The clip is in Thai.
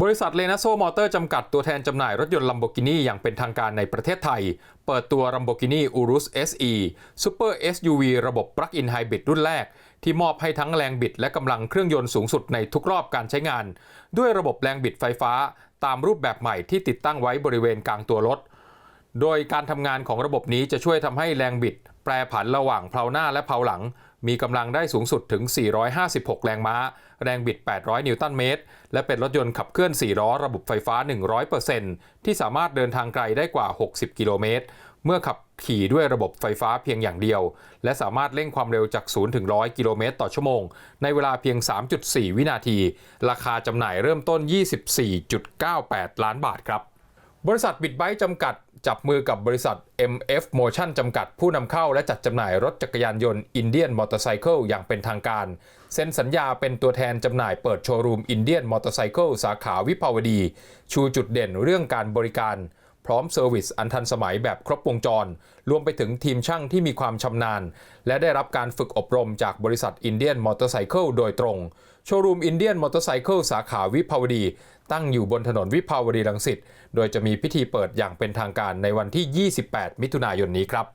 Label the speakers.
Speaker 1: บริษัทเลนาโซมอเตอร์จำกัดตัวแทนจำหน่ายรถยนต์ Lamborghini อย่างเป็นทางการในประเทศไทย เปิดตัว Lamborghini Urus SE Super SUV ระบบ Plug-in Hybrid รุ่นแรก ที่มอบให้ทั้งแรงบิดและกำลังเครื่องยนต์สูงสุดในทุกรอบการใช้งาน ด้วยระบบแรงบิดไฟฟ้า ตามรูปแบบใหม่ที่ติดตั้งไว้บริเวณกลางตัวรถ โดยการทำงานของระบบนี้จะช่วยทำให้แรงบิด แปรผันระหว่างเพลาหน้าและเพลาหลัง มีกำลังได้สูงสุดถึง 456 แรงม้า แรงบิด 800 นิวตันเมตร และเป็นรถยนต์ขับเคลื่อน 4 ล้อระบบไฟฟ้า 100%ที่สามารถเดินทางไกลได้กว่า 60 กิโลเมตร เมื่อขับขี่ด้วยระบบไฟฟ้าเพียงอย่างเดียว และสามารถเร่งความเร็วจาก 0 ถึง 100 กิโลเมตรต่อชั่วโมง ในเวลาเพียง 3.4 วินาที ราคาจำหน่ายเริ่มต้น 24.98 ล้านบาทครับ บริษัทบิดไบค์จำกัด จับมือกับบริษัท MF Motion จำกัด ผู้นำเข้าและจัดจำหน่ายรถจักรยานยนต์อินเดียนมอเตอร์ไซค์อย่างเป็นทางการ เซ็นสัญญาเป็นตัวแทนจำหน่ายเปิดโชว์รูมอินเดียนมอเตอร์ไซค์สาขาวิภาวดี ชูจุดเด่นเรื่องการบริการ พร้อมเซอร์วิสอันทันสมัยแบบครบวงจร รวมไปถึงทีมช่างที่มีความชำนาญ และได้รับการฝึกอบรมจากบริษัทอินเดียนมอเตอร์ไซเคิลโดยตรง โชว์รูมอินเดียนมอเตอร์ไซเคิลสาขาวิภาวดี ตั้งอยู่บนถนนวิภาวดีรังสิต โดยจะมีพิธีเปิดอย่างเป็นทางการในวันที่ 28 มิถุนายนนี้ครับ